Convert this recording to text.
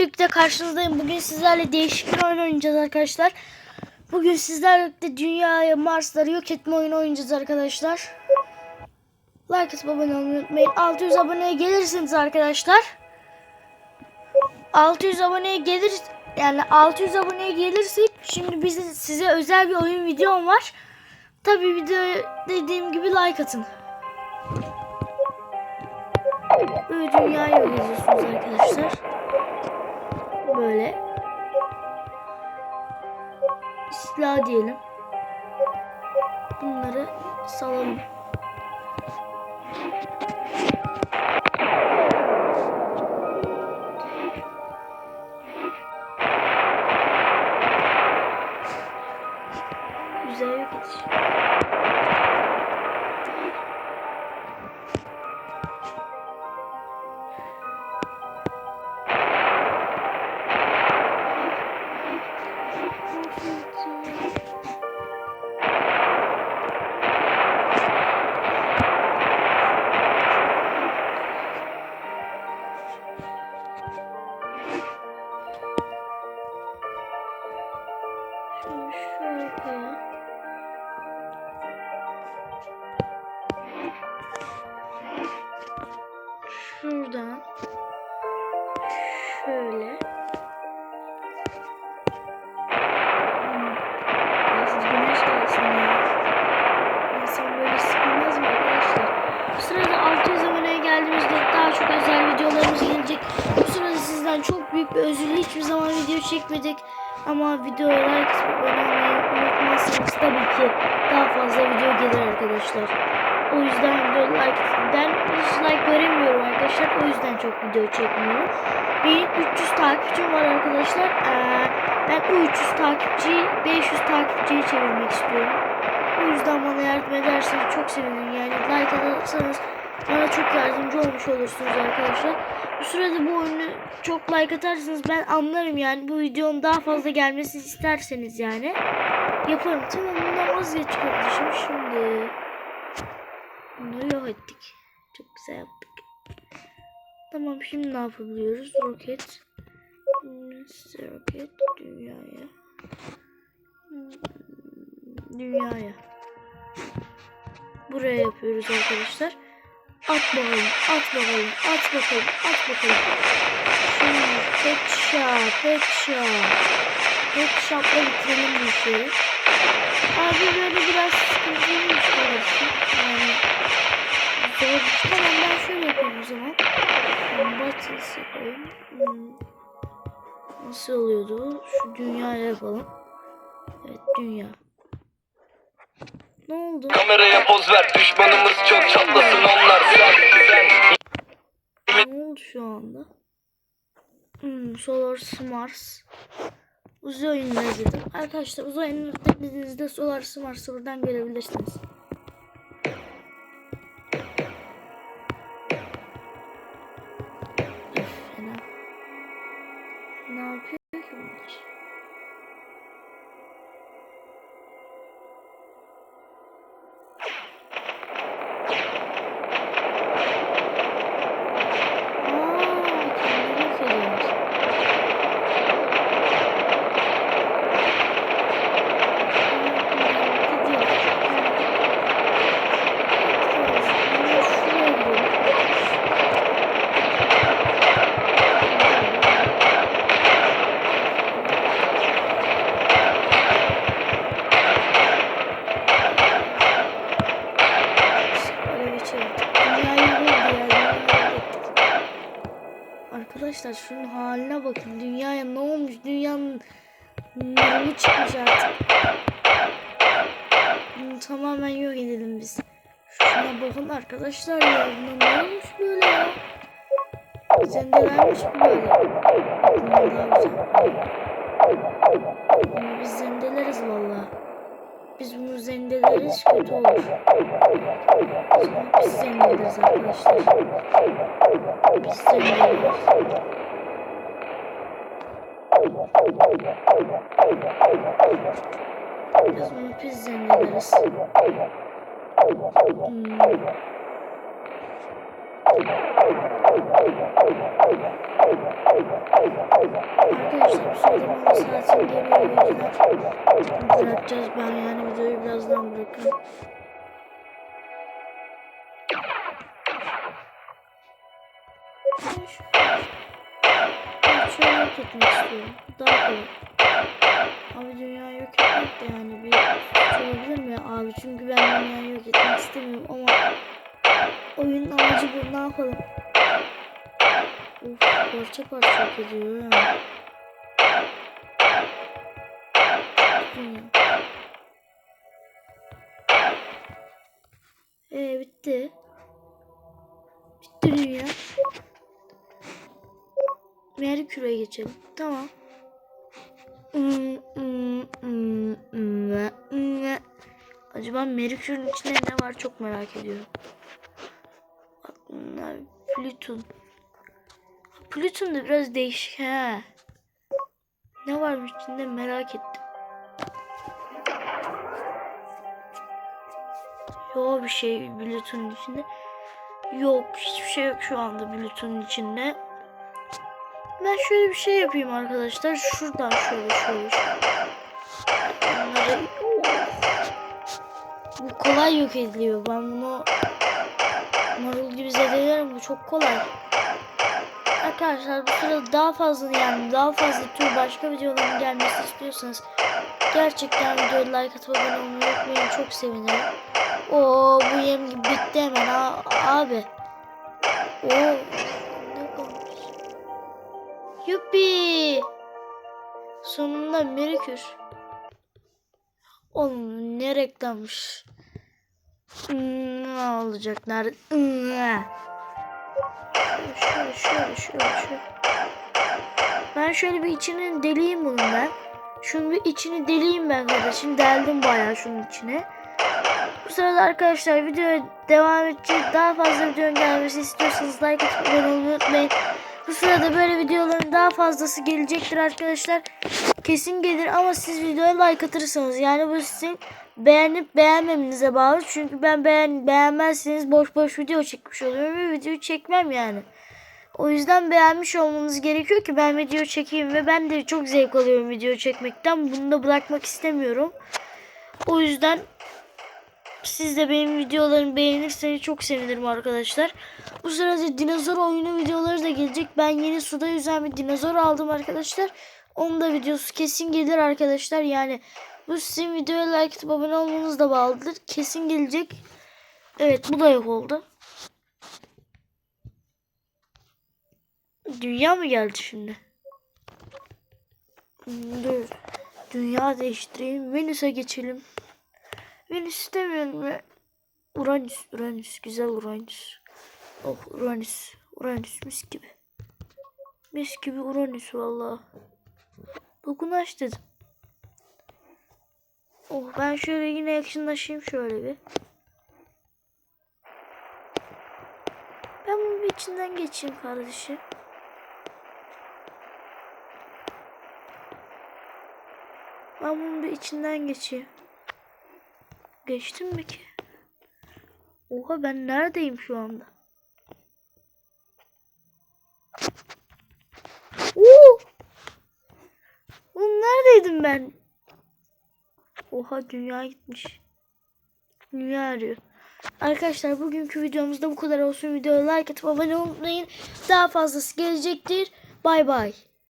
birlikte karşınızdayım. Bugün sizlerle değişik bir oyun oynayacağız arkadaşlar. Bugün sizlerle birlikte dünyaya Marsları yok etme oyunu oynayacağız arkadaşlar. Like atıp abone olmayı unutmayın. 600 aboneye gelirsiniz arkadaşlar. 600 aboneye gelir yani 600 aboneye gelirsek şimdi bize size özel bir oyun videom var. Tabii video dediğim gibi like atın. Böyle dünyayı geziyorsunuz arkadaşlar. Böyle. Silah diyelim. Bunları salalım. Güzel yok ediş. Şuradan şöyle Hmm. Biraz güneş gelsin ya. İnsan böyle sıkılmaz mı arkadaşlar? Sırada 600 aboneye geldiğimizde daha çok özel videolarımız gelecek. Bu sırada sizden çok büyük bir özürle hiçbir zaman video çekmedik. Ama videoya like olmayı unutmazsanız tabii ki daha fazla video gelir arkadaşlar. O yüzden video like ben hiç like göremiyorum arkadaşlar. O yüzden çok video çekmiyorum. Benim 300 takipçim var arkadaşlar. Ee, ben bu 300 takipçiyi 500 takipçiye çevirmek istiyorum. O yüzden bana yardım ederseniz çok sevinirim. Yani like atarsanız bana çok yardımcı olmuş olursunuz arkadaşlar. Bu sırada bu oyunu çok like atarsanız ben anlarım yani bu videonun daha fazla gelmesini isterseniz yani. Yaparım. Tamam bundan vazgeç kardeşim şimdi. Bunları yok ettik. Çok güzel yaptık. Tamam şimdi ne yapabiliyoruz? Roket. Nasıl roket? Dünyaya. Hmm, Dünyaya. Buraya yapıyoruz arkadaşlar. At bakalım, at bakalım, at bakalım, at bakalım. Şimdi headshot, headshot. Headshot'la bitirelim bu işleri. Abi böyle biraz sıkıntılıymış kardeşim. Yani zor. Tamam ben şöyle yapayım o zaman. Battles yapayım. Hmm. Nasıl oluyordu? Şu dünyaya yapalım. Evet dünya. Ne oldu? Kameraya poz ver düşmanımız çok çatlasın onlar sen sen Ne oldu şu anda? Hmm, Solar Mars. Uzay oyunları dedim. Arkadaşlar uzay oyunları dediğinizde Solar Mars'ı buradan görebilirsiniz. Arkadaşlar şunun haline bakın. Dünyaya ne olmuş? Dünyanın nurunu çıkmış artık. Bunu tamamen yok edelim biz. Şuna bakın arkadaşlar ya. Buna ne olmuş böyle ya? Zendelenmiş mi böyle? Bunlar daha güzel. Bunu biz zendeleriz valla. Biz bunu zendeleriz kötü olur. Biz zendeleriz arkadaşlar. Biz zendeleriz. Biz bunu biz zendeleriz. Hmm. Arkadaşlar bu sırada mola saatim geliyor. O yüzden bırakacağız. Ben yani videoyu birazdan bırakırım. Şöyle yok etmek istiyorum. Daha kolay. Abi dünya yok etmek de yani bir olabilir mi abi? Çünkü ben dünyayı yok etmek istemiyorum ama oyunun amacı bu. Ne yapalım? Uf parça parça ediyor. Ee bitti. Bitti dünya. Merkür'e geçelim. Tamam. Acaba Merkür'ün içinde ne var çok merak ediyorum. Plüton. Plüton da biraz değişik he. Ne varmış içinde merak ettim. Yok bir şey Plüton'un içinde. Yok hiçbir şey yok şu anda Plüton'un içinde. Ben şöyle bir şey yapayım arkadaşlar. Şuradan şöyle. şöyle. Bunları... Bu kolay yok ediliyor. Ben bunu marul gibi zedelerim. Bu çok kolay. Arkadaşlar bu sırada daha fazla yani daha fazla tür başka videoların gelmesi istiyorsanız gerçekten videoya like atıp abone olmayı unutmayın. Çok sevinirim. Oo bu yem gibi bitti hemen ha, abi. Oo ne kalmış? Yuppi. Sonunda Merkür. Oğlum ne reklammış. Hmm, Ne olacak nerede? Hmm? Şöyle şöyle şöyle şöyle. Ben şöyle bir içini deleyeyim bunun ben. Şunun bir içini deleyeyim ben kardeşim. Deldim bayağı şunun içine. Bu sırada arkadaşlar videoya devam edecek. Daha fazla videonun gelmesi istiyorsanız like atıp abone olmayı unutmayın. Bu sırada böyle videoların daha fazlası gelecektir arkadaşlar. Kesin gelir ama siz videoya like atırsanız yani bu sizin beğenip beğenmemenize bağlı. Çünkü ben beğen beğenmezseniz boş boş video çekmiş oluyorum ve videoyu çekmem yani. O yüzden beğenmiş olmanız gerekiyor ki ben video çekeyim ve ben de çok zevk alıyorum video çekmekten. Bunu da bırakmak istemiyorum. O yüzden siz de benim videolarımı beğenirseniz çok sevinirim arkadaşlar. Bu sırada dinozor oyunu videoları da gelecek. Ben yeni suda yüzen bir dinozor aldım arkadaşlar. Onun da videosu kesin gelir arkadaşlar. Yani bu sizin videoya like atıp abone olmanız da bağlıdır. Kesin gelecek. Evet bu da yok oldu. Dünya mı geldi şimdi? Dur. Dünya değiştireyim. Venüs'e geçelim. Venüs istemiyorum ya. Uranüs, Uranüs. Güzel Uranüs. Oh Uranüs. Uranüs mis gibi. Mis gibi Uranüs valla. Dokunaş dedim. Oh ben şöyle yine yakınlaşayım şöyle bir. Ben bunun bir içinden geçeyim kardeşim. Ben bunun bir içinden geçeyim. Geçtim mi ki? Oha ben neredeyim şu anda? Oo! Oğlum neredeydim ben? Oha dünya gitmiş. Dünya arıyor. Arkadaşlar bugünkü videomuzda bu kadar olsun. Videoya like atıp abone olmayı unutmayın. Daha fazlası gelecektir. Bay bay.